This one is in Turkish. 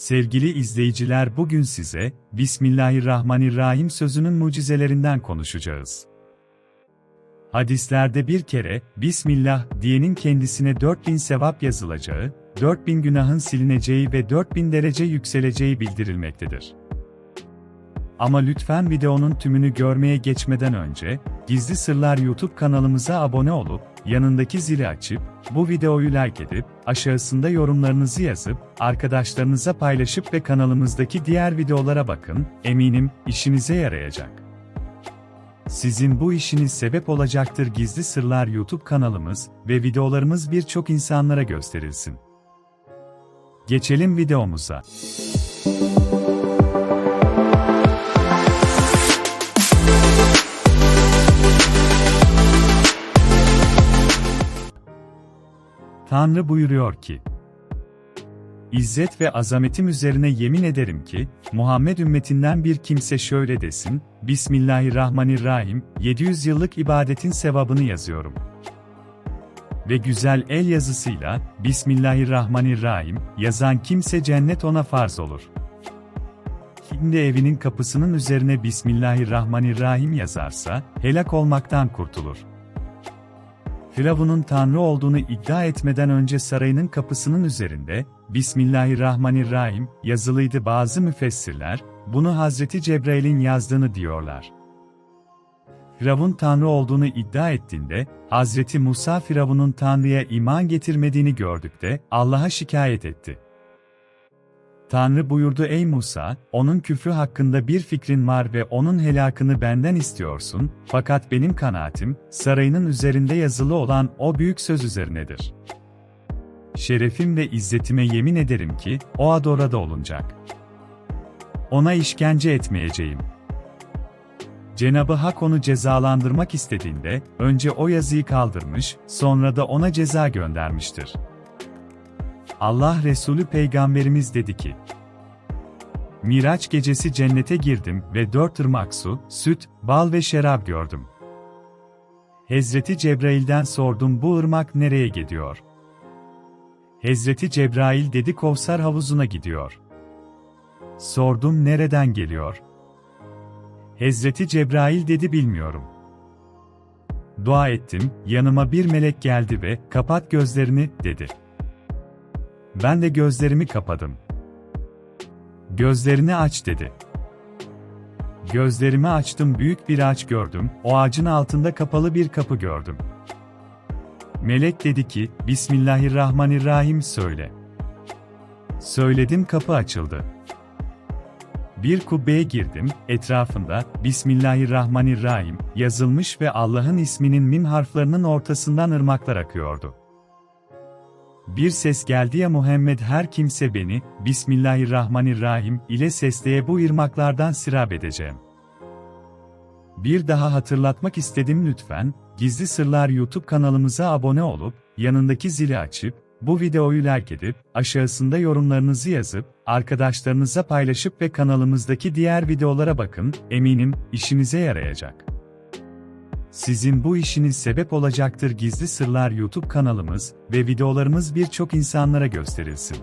Sevgili izleyiciler bugün size Bismillahirrahmanirrahim sözünün mucizelerinden konuşacağız. Hadislerde bir kere Bismillah diyenin kendisine 4000 sevap yazılacağı, 4000 günahın silineceği ve 4000 derece yükseleceği bildirilmektedir. Ama lütfen videonun tümünü görmeye geçmeden önce, Gizli Sırlar YouTube kanalımıza abone olup, yanındaki zili açıp, bu videoyu like edip, aşağısında yorumlarınızı yazıp, arkadaşlarınıza paylaşıp ve kanalımızdaki diğer videolara bakın, eminim, işinize yarayacak. Sizin bu işiniz sebep olacaktır Gizli Sırlar YouTube kanalımız ve videolarımız birçok insanlara gösterilsin. Geçelim videomuza. Tanrı buyuruyor ki, İzzet ve azametim üzerine yemin ederim ki, Muhammed ümmetinden bir kimse şöyle desin, Bismillahirrahmanirrahim, 700 yıllık ibadetin sevabını yazıyorum. Ve güzel el yazısıyla, Bismillahirrahmanirrahim, yazan kimse cennet ona farz olur. Şimdi evinin kapısının üzerine Bismillahirrahmanirrahim yazarsa, helak olmaktan kurtulur. Firavun'un tanrı olduğunu iddia etmeden önce sarayının kapısının üzerinde, Bismillahirrahmanirrahim, yazılıydı bazı müfessirler, bunu Hazreti Cebrail'in yazdığını diyorlar. Firavun tanrı olduğunu iddia ettiğinde, Hazreti Musa Firavun'un tanrıya iman getirmediğini gördük de, Allah'a şikayet etti. Tanrı buyurdu ey Musa, onun küfrü hakkında bir fikrin var ve onun helakını benden istiyorsun, fakat benim kanaatim, sarayının üzerinde yazılı olan o büyük söz üzerinedir. Şerefim ve izzetime yemin ederim ki, o ad orada olunacak. Ona işkence etmeyeceğim. Cenabı Hak onu cezalandırmak istediğinde, önce o yazıyı kaldırmış, sonra da ona ceza göndermiştir. Allah Resulü Peygamberimiz dedi ki, Miraç gecesi cennete girdim ve dört ırmak su, süt, bal ve şerap gördüm. Hazreti Cebrail'den sordum bu ırmak nereye gidiyor? Hazreti Cebrail dedi Kovsar havuzuna gidiyor. Sordum nereden geliyor? Hazreti Cebrail dedi bilmiyorum. Dua ettim, yanıma bir melek geldi ve kapat gözlerini dedi. Ben de gözlerimi kapadım. Gözlerini aç dedi. Gözlerimi açtım büyük bir ağaç gördüm, o ağacın altında kapalı bir kapı gördüm. Melek dedi ki, Bismillahirrahmanirrahim söyle. Söyledim kapı açıldı. Bir kubbeye girdim, etrafında, Bismillahirrahmanirrahim, yazılmış ve Allah'ın isminin mim harflerinin ortasından ırmaklar akıyordu. Bir ses geldi ya Muhammed her kimse beni, Bismillahirrahmanirrahim ile sesleye bu ırmaklardan sirap edeceğim. Bir daha hatırlatmak istedim lütfen, Gizli Sırlar YouTube kanalımıza abone olup, yanındaki zili açıp, bu videoyu like edip, aşağısında yorumlarınızı yazıp, arkadaşlarınıza paylaşıp ve kanalımızdaki diğer videolara bakın, eminim, işinize yarayacak. Sizin bu işiniz sebep olacaktır Gizli Sırlar YouTube kanalımız ve videolarımız birçok insanlara gösterilsin.